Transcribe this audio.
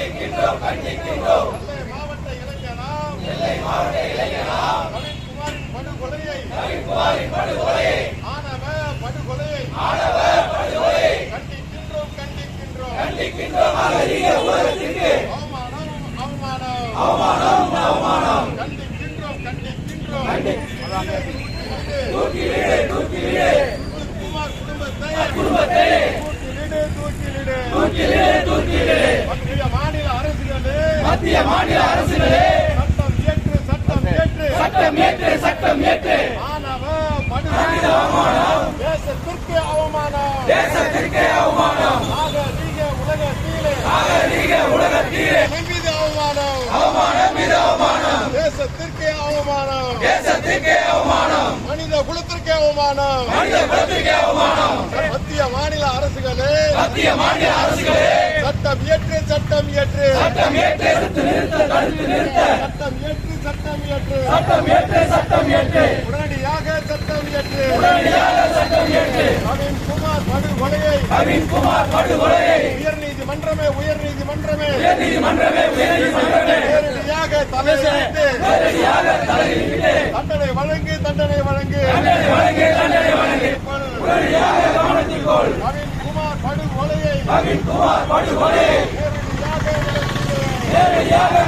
கண்டிக்கின்றோம் கண்டிக்கின்றோம். நெல்லை மாவட்ட இளைஞராம் நவீன்குமாரின் படுகொலையை ஆணவ படுகொலையை கண்டிக்கின்றோம் கண்டிக்கின்றோம் கண்டிக்கின்றோம் நாகரிக உலகத்திற்கு அவமானம் அவமானம் அவமானம் கண்டிக்கின்றோம் கண்டிக்கின்றோம் தூக்கிலிடு. குமார் குடும்பத்தை குடும்பத்தை. தூக்கிலிடு தூக்கிலிடு தூக்கிலிடு தூக்கிலிடு மத்திய மாநில அரசுகளே மத்திய மாநில அரசுகளே. சட்டம் இயற்று சட்டம் இயற்று சட்டம் ஏற்று சட்டம் ஏற்று ஆணவ படுகொலை அவமானம். தேசத்திற்கு அவமானம். தேசத்திற்கே அவமானம். உலகத்திலே உலகத்திலே மீது அவமானம். அவமானம் மீது அவமானம். தேசத்திற்கே அவமானம். தேசத்திற்கே அவமானம். மனித குலத்திற்கே அவமானம். மனித குலத்திற்கே அவமானம். மத்திய மாநில அரசுகளே. மத்திய மாநில அரசுகளே. சட்டம் இயற்று சட்டம் இயற்று சட்டம் இயற்று சட்டம் இயற்று சட்டம் ஏற்று சட்டம் ஏற்று. உடனடியாக சட்டம் இயற்று உடனடியாக சட்டம் ஏற்று. நவீன் குமார் படுகொலையை. நவீன்குமார் படுகொலையை. உயர் நீதிமன்றமே உயர் நீதிமன்றமே உயர் நீதிமன்றமே உயர் நீதிமன்றமே நேரடியாக தலையிட்டு நேரடியாக தலையிட்டு தண்டனை வழங்கு தண்டனை வழங்கு. தண்டனை வழங்கு. தண்டனை வழங்கு. உடனடியாக கவனத்திற்கோள் நவீன் குமார் படுகொலையை. நவீன்குமார் படுகொலையை. நேரடியாக